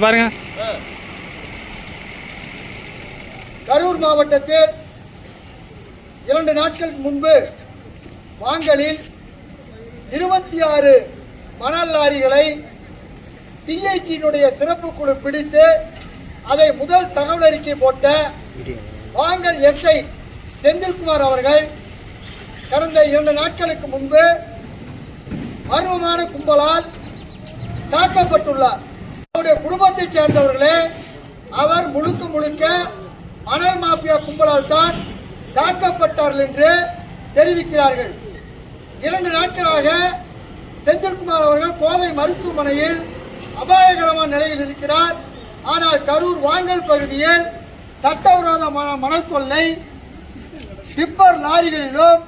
பாருங்க. கரூர் மாவட்டத்தில் இரண்டு நாட்கள் முன்பு வாங்கலில் இருபத்தி ஆறு மணல் லாரிகளை டிஐடியினுடைய சிறப்பு குழு பிடித்து அதை முதல் தகவல் அறிக்கை போட்ட வாங்கல் எஸ்ஐ செந்தில்குமார் அவர்கள் கடந்த இரண்டு நாட்களுக்கு முன்பு மர்மமான கும்பலால் தாக்கப்பட்டுள்ளார். அவருடைய குடும்பத்தைச் சேர்ந்தவர்களே அவர் முழுக்க முழுக்க மணல் மாஃபியா கும்பலால் தான் தாக்கப்பட்டார்கள் என்று தெரிவிக்கிறார்கள். இரண்டு நாட்களாக செந்தில்குமார் அவர்கள் கோவை மருத்துவமனையில் அபாயகரமான நிலையில் இருக்கிறார். ஆனால் கரூர் வாங்கல் பகுதியில் சட்டவிரோதமான மணல் கொள்ளை டிப்பர் லாரிகளிலும்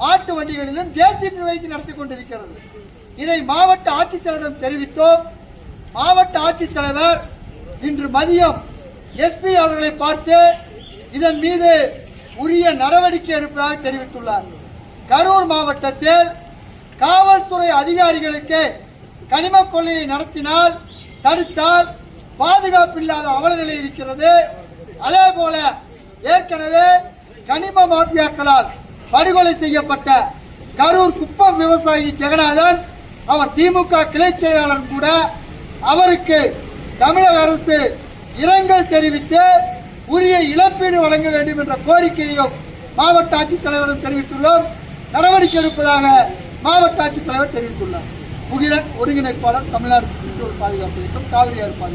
மாட்டு வண்டிகளிலும் ஜேசிபி வைத்து நடத்தி கொண்டிருக்கிறது. இதை மாவட்ட ஆட்சித்தலைவரிடம் தெரிவித்தோம். மாவட்ட ஆட்சித்தலைவர் இன்று மதியம் எஸ்பி அவர்களை பார்த்து இதன் மீது உரிய நடவடிக்கை எடுப்பதாக தெரிவித்துள்ளார். கரூர் மாவட்டத்தில் காவல்துறை அதிகாரிகளுக்கு கனிம கொள்ளையை நடத்தினால் தடுத்தால் பாதுகாப்பில்லாத அவலநிலை இருக்கிறது. அதே போல ஏற்கனவே கனிம மாஃபியாக்களால் படுகொலை செய்யப்பட்ட கரூர் குப்பம் விவசாயி ஜெகநாதன் அவர் திமுக கிளை செயலாளர் கூட அவருக்கு தமிழக அரசு இரங்கல் தெரிவித்து உரிய இழப்பீடு வழங்க வேண்டும் என்ற கோரிக்கையையும் மாவட்ட ஆட்சித்தலைவரும் தெரிவித்துள்ளோம். நடவடிக்கை எடுப்பதாக மாவட்ட ஆட்சித்தலைவர் தெரிவித்துள்ளார். முகிலன் ஒருங்கிணைப்பாளர் தமிழ்நாடு சுற்றுச்சூழல் பாதுகாப்பு இயக்கம் காவிரி ஏற்பாடு